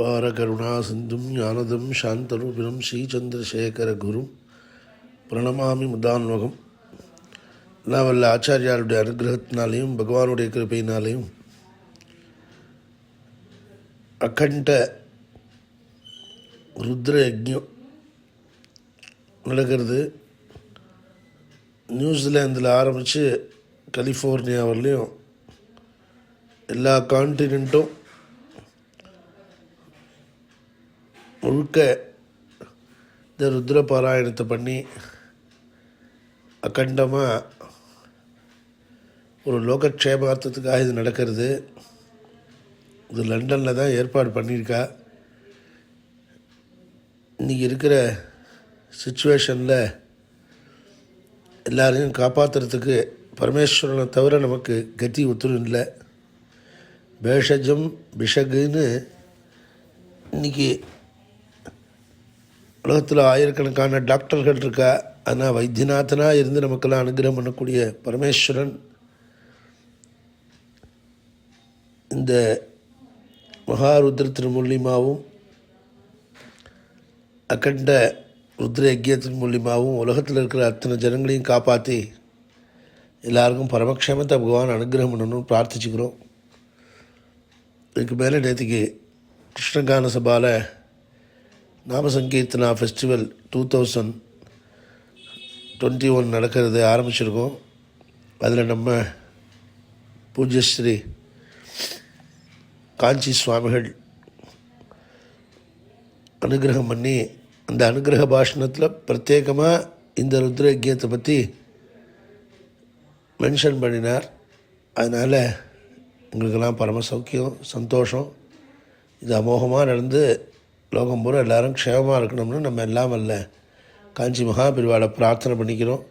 அபார கருணா சிந்தும் ஞானதம் சாந்தரூபிணம் ஸ்ரீச்சந்திரசேகர குரு. பிரணமாமி முதான்வகம் நான் வல்ல ஆச்சாரியாருடைய அனுகிரகத்தினாலேயும் பகவானுடைய கிருப்பையினாலேயும் அகண்ட ருத்ர யஜ்யம் நடக்கிறது நியூசிலாந்தில் ஆரம்பித்து கலிஃபோர்னியா வரலையும் எல்லா கான்டினென்ட்டும் முழுக்க இந்த ருத்ர பாராயணத்தை பண்ணி அகண்டமாக ஒரு லோகக்ஷேமார்த்தத்துக்காக இது நடக்கிறது. இது லண்டனில் தான் ஏற்பாடு பண்ணியிருக்கா. இன்றைக்கி இருக்கிற சுச்சுவேஷனில் எல்லாரையும் காப்பாற்றுறதுக்கு பரமேஸ்வரனை தவிர நமக்கு கதி ஒத்துரும் இல்லை. பேஷஜம் பிஷகுன்னு இன்றைக்கி உலகத்தில் ஆயிரக்கணக்கான டாக்டர்கள் இருக்கா? ஆனால் வைத்தியநாதனாக இருந்து நமக்கெல்லாம் அனுகிரகம் பண்ணக்கூடிய பரமேஸ்வரன் இந்த மகாருத்ரத்தின் மூலியமாகவும் அகண்ட ருத்ர யஜ்யத்தின் மூலியமாகவும் உலகத்தில் இருக்கிற அத்தனை ஜனங்களையும் காப்பாற்றி எல்லாருக்கும் பரமக்ஷேமத்தை பகவான் அனுகிரகம் பண்ணணும்னு பிரார்த்திச்சுக்கிறோம். இதுக்கு மேலே நேற்றுக்கு கிருஷ்ணகான சபாவில் Namasankeertana festival two thousand twenty one நடக்கிறது ஆரம்பிச்சிருக்கோம். அதில் நம்ம பூஜ்யஸ்ரீ காஞ்சி சுவாமிகள் அனுகிரகம் பண்ணி அந்த அனுகிரக பாஷணத்தில் பிரத்யேகமாக இந்த ருத்ரயஜத்தை பற்றி மென்ஷன் பண்ணினார். அதனால் எங்களுக்கெல்லாம் பரம சௌக்கியம் சந்தோஷம். இது அமோகமாக நடந்து லோகம் பூரா எல்லாரும் க்ஷேமமாக இருக்கணும்னு நம்ம எல்லாம் அல்ல. காஞ்சி மகாபிரிவாளை பிரார்த்தனை பண்ணிக்கிறோம்.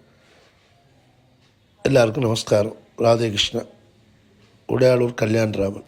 எல்லாருக்கும் நமஸ்காரம். ராதே கிருஷ்ணா. உடையாளூர் கல்யாணராமன்.